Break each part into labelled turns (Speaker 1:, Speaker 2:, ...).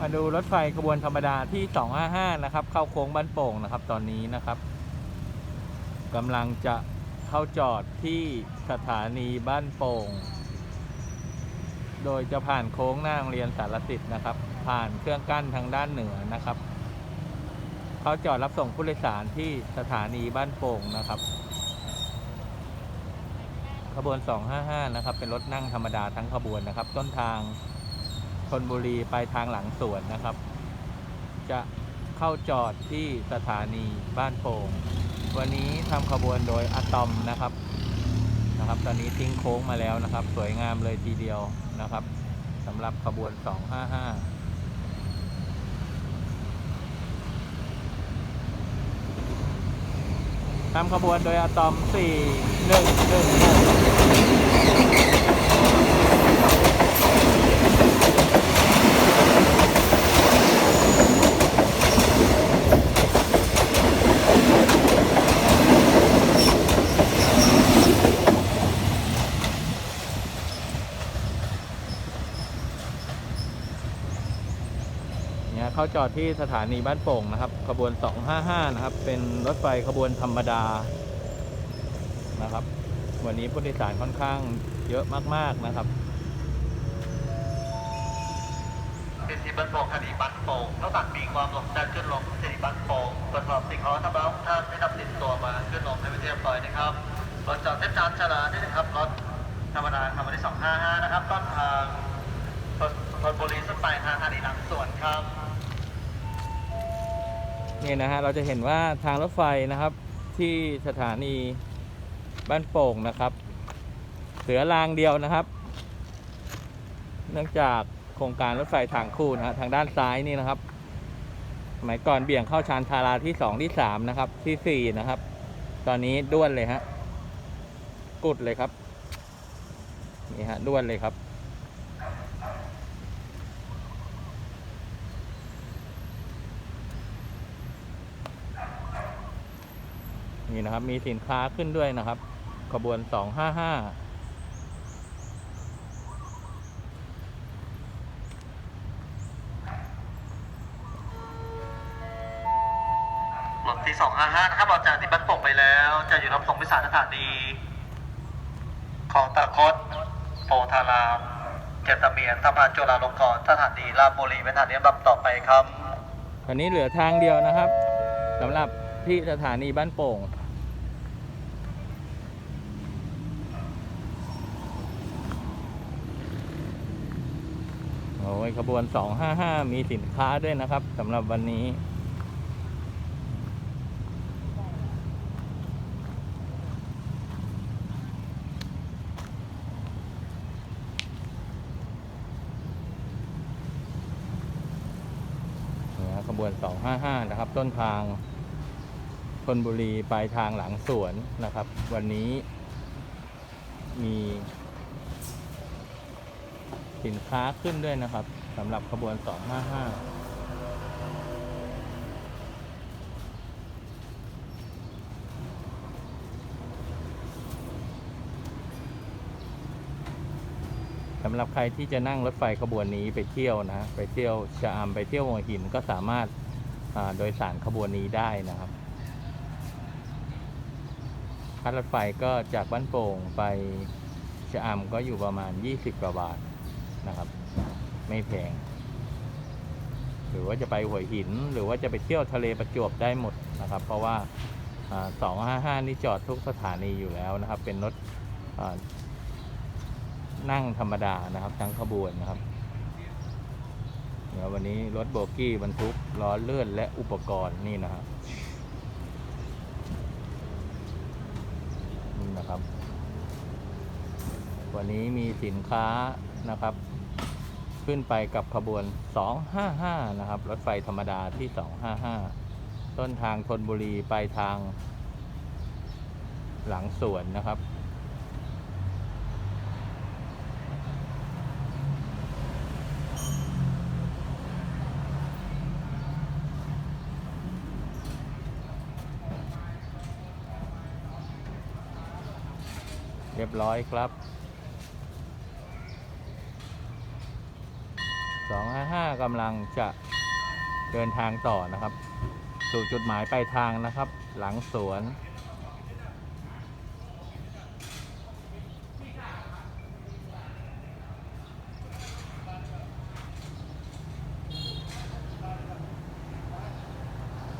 Speaker 1: มาดูรถไฟขบวนธรรมดาที่ 255 นะครับ เข้าโค้งบ้านโป่งนะครับ ตอนนี้นะครับกำลังจะเข้าจอดที่สถานีบ้านโป่ง โดยจะผ่านโค้งหน้าโรงเรียนสารสิทธิ์นะครับ ผ่านเครื่องกั้นทางด้านเหนือนะครับ เขาจอดรับส่งผู้โดยสารที่สถานีบ้านโป่งนะครับ ขบวน 255 นะครับ เป็นรถนั่งธรรมดาทั้งขบวนนะครับ ต้นทาง ชนบุรีไปทางหลังสวนนะครับ จะเข้าจอดที่สถานีบ้านโป่งวันนี้ทำขบวนโดยอะตอมนะครับนะครับ ตอนนี้ทิ้งโค้งมาแล้วนะครับ สวยงามเลยทีเดียวนะครับสำหรับขบวน 255ทำขบวนโดยอะตอม 4 1 1 เนี่ยเข้าจอดที่สถานีบ้านโป่งนะครับ ขบวน 255 นะครับ เป็นรถไฟขบวนธรรมดานะครับ วันนี้ผู้โดยสารค่อนข้างเยอะมากๆนะครับ
Speaker 2: เป็นที่บ้านโป่งคดีบ้านโป่งนอกจากมีความหลงจากขึ้นลงที่บ้านโป่งตรวจสอบสิ่งของทำร้ายท่านได้นำติดตัวมาขึ้นลงให้เป็นที่เรียบร้อยนะครับรถจอดเส้นจานฉลาดนี่นะครับรถธรรมดาธรรมดา255 นะครับต้นทางรถบุรีสุดไปทางธานีหลังสวนครับ
Speaker 1: นี่นะฮะเราจะเห็นว่าทางรถไฟนะครับ ที่สถานีบ้านโป่งนะครับเหลือรางเดียวนะครับ เนื่องจากโครงการรถไฟทางคู่นะฮะทางด้านซ้ายนี่นะครับสมัยก่อนเบี่ยงเข้าชานชาลาที่สองที่สามนะครับ ที่สี่นะครับ ตอนนี้ด้วนเลยฮะกุดเลยครับนี่ฮะด้วนเลยครับ นี่นะครับ มีสินค้าขึ้นด้วยนะครับ ขบวน 255
Speaker 2: รถที่ 255 นะครับ ออกจากที่บ้านโป่งไปแล้ว จะอยู่รับส่งไปสารสถานีของตะคดโพธารามเจตเมียนสะพานจุฬาลงกรณ์สถานีราชบุรีเป็นสถานีลำดับต่อไปครับ
Speaker 1: ตอนนี้เหลือทางเดียวนะครับสำหรับที่สถานีบ้านโป่ง โอ้ย ขบวน 255 มีสินค้าด้วยนะครับสำหรับวันนี้นะขบวน 255 นะครับ ต้นทางชนบุรีปลายทางหลังสวนนะครับ วันนี้มี สินค้าขึ้นด้วยนะครับสำหรับขบวน 255สำหรับใครที่จะนั่งรถไฟขบวนนี้ไปเที่ยวนะ ไปเที่ยวชะอำไปเที่ยวหัวหินก็สามารถโดยสารขบวนนี้ได้นะครับค่ารถไฟก็จากบ้านโป่งไปชะอำก็อยู่ประมาณ 20กว่าบาท นะครับ ไม่แพง หรือว่าจะไปหัวหิน หรือว่าจะไปเที่ยวทะเลประจวบได้หมดนะครับ เพราะว่าสองห้าห้านี่จอดทุกสถานีอยู่แล้วนะครับ เป็นรถนั่งธรรมดานะครับทั้งขบวนนะครับเดี๋ยววันนี้รถโบกี้บรรทุกล้อเลื่อนและอุปกรณ์นี่นะครับนี่นะครับ วันนี้มีสินค้านะครับ ขึ้นไปกับขบวน 255 นะครับ รถไฟธรรมดาที่ 255 ต้นทางธนบุรีไปทางหลังสวนนะครับ เรียบร้อยครับ 255กำลังจะเดินทางต่อนะครับ สู่จุดหมายปลายทางนะครับ หลังสวน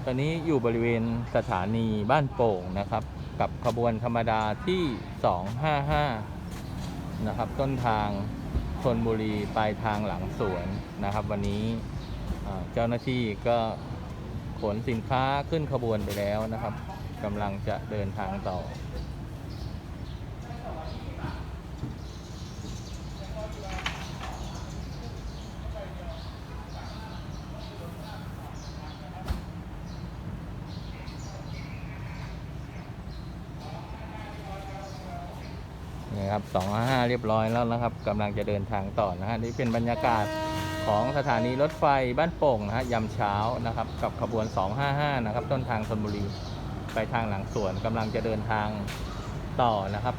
Speaker 1: ตอนนี้อยู่บริเวณสถานีบ้านโป่งนะครับ กับขบวนธรรมดาที่ 255 นะครับ ต้นทาง ชนบุรีปลายทางหลังสวนนะครับ วันนี้เจ้าหน้าที่ก็ขนสินค้าขึ้นขบวนไปแล้วนะครับกำลังจะเดินทางต่อ ครับ255 เรียบร้อยแล้วนะครับกำลังจะเดินทางต่อนะฮะนี่เป็นบรรยากาศของสถานีรถไฟบ้านโป่งนะฮะยามเช้านะครับกับขบวน 255 นะครับ ต้นทางธนบุรีไปทางหลังสวนกำลังจะเดินทางต่อนะครับ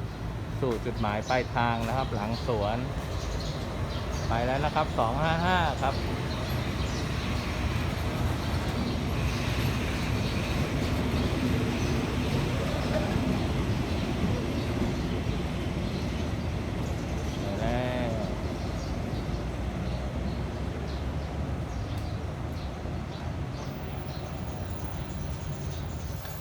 Speaker 1: สู่จุดหมายปลายทางนะครับ หลังสวน ไปแล้วนะครับ 255 ครับ